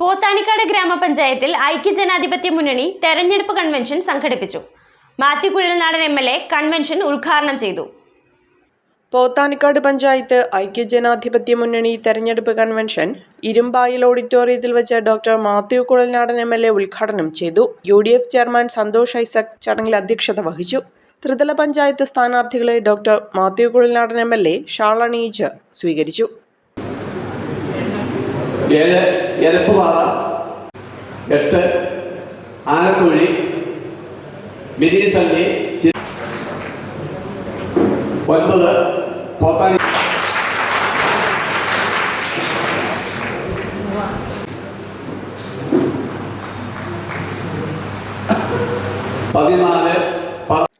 പോത്താനിക്കാട് ഗ്രാമപഞ്ചായത്തിൽ ഐക്യജനാധിപത്യ മുന്നണി തെരഞ്ഞെടുപ്പ് കൺവെൻഷൻ സംഘടിപ്പിച്ചു. Mathew Kuzhalnadan M L A convention ഉദ്ഘാടനം ചെയ്തു. പോത്താനിക്കാട് പഞ്ചായത്ത് ഐക്യജനാധിപത്യ മുന്നണി തെരഞ്ഞെടുപ്പ് കൺവെൻഷൻ ഇരുമ്പായിൽ ഓഡിറ്റോറിയത്തിൽ വെച്ച് doctor Mathew Kuzhalnadan M L A ഉദ്ഘാടനം ചെയ്തു. U D F chairman Santhosh Isaac ചടങ്ങിൽ അധ്യക്ഷത വഹിച്ചു. ത്രിതല പഞ്ചായത്ത് സ്ഥാനാർത്ഥികളെ doctor Mathew Kuzhalnadan M L A ഷാളണീച്ച് സ്വീകരിച്ചു. ഏഴ് എരപ്പുപാറ എട്ട് ആനത്തൊഴി മിനിസള്ളി ചി- ഒൻപത് പോത്താനി പതിനാല്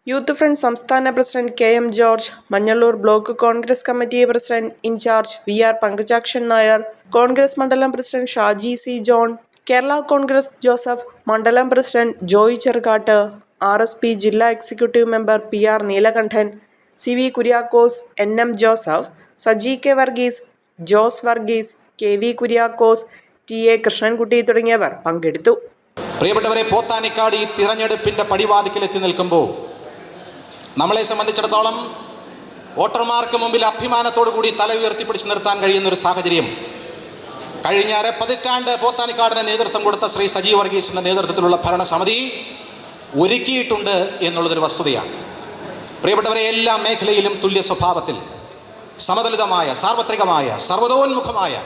യൂത്ത് ഫ്രണ്ട് സംസ്ഥാന president K M George Manjalloor block Congress committee president incharge V R Pankajakshan Nair Congress മണ്ഡലം പ്രസിഡന്റ് ഷാജി സി ജോൺ കേരള കോൺഗ്രസ് ജോസഫ് മണ്ഡലം president Joy Cherukattu R S P ജില്ലാ executive member P R Neelakandan C V Kuriakose N M Joseph Saji K Varghese Jose Varghese K V Kuriakose T A Krishnankutty തുടങ്ങിയവർ പങ്കെടുത്തു. പ്രിയപ്പെട്ടവരെ പോത്താനിക്കാട് ഈ തിരഞ്ഞെടുപ്പിന്റെ പടിവാതിക്കൽ എത്തി നിൽക്കുമ്പോൾ നമ്മളെ സംബന്ധിച്ചിടത്തോളം വോട്ടർമാർക്ക് മുമ്പിൽ അഭിമാനത്തോടു കൂടി തല ഉയർത്തിപ്പിടിച്ച് നിർത്താൻ കഴിയുന്ന ഒരു സാഹചര്യം. കഴിഞ്ഞ അര പതിറ്റാണ്ട് പോത്താനിക്കാടിന് നേതൃത്വം കൊടുത്ത ശ്രീ സജീവ് വർഗീസിന്റെ നേതൃത്വത്തിലുള്ള ഭരണസമിതി ഒരുക്കിയിട്ടുണ്ട് എന്നുള്ളതൊരു വസ്തുതയാണ്. പ്രിയപ്പെട്ടവരെ എല്ലാ മേഖലയിലും തുല്യ സ്വഭാവത്തിൽ സമതുലിതമായ സാർവത്രികമായ സർവതോന്മുഖമായ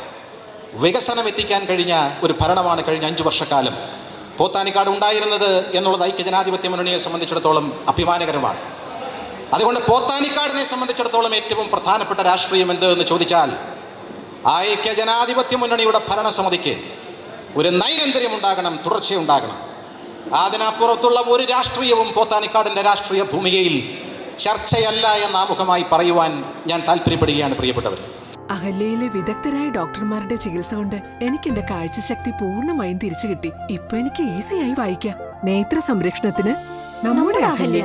വികസനം എത്തിക്കാൻ കഴിഞ്ഞ ഒരു ഭരണമാണ് കഴിഞ്ഞ അഞ്ചു വർഷക്കാലം. പോത്താനിക്കാട് ഉണ്ടായിരുന്നത് എന്നുള്ളത് ഐക്യജനാധിപത്യ മുന്നണിയെ സംബന്ധിച്ചിടത്തോളം അഭിമാനകരമാണ്. അതുകൊണ്ട് പോത്താനിക്കാടിനെ സംബന്ധിച്ചിടത്തോളം ഏറ്റവും പ്രധാനപ്പെട്ട രാഷ്ട്രീയം എന്ത് എന്ന് ചോദിച്ചാൽ ഐക്യജനാധിപത്യ മുന്നണിയുടെ ഭരണസമിതിക്ക് ഒരു നൈരന്തര്യം ഉണ്ടാകണം തുടർച്ചയുണ്ടാകണം അതിനപ്പുറത്തുള്ള ഒരു രാഷ്ട്രീയവും പോത്താനിക്കാടിന്റെ രാഷ്ട്രീയ ഭൂമികയിൽ ചർച്ചയല്ല എന്ന് ആമുഖമായി പറയുവാൻ ഞാൻ താല്പര്യപ്പെടുകയാണ് പ്രിയപ്പെട്ടവർ അഹല്യയിലെ വിദഗ്ധരായ ഡോക്ടർമാരുടെ ചികിത്സ കൊണ്ട് എനിക്ക് എന്റെ കാഴ്ചശക്തി പൂർണമായും തിരിച്ചു കിട്ടി. ഇപ്പൊ എനിക്ക് ഈസിയായി വായിക്കാം. നേത്ര സംരക്ഷണത്തിന് നമ്മുടെ Ahalya.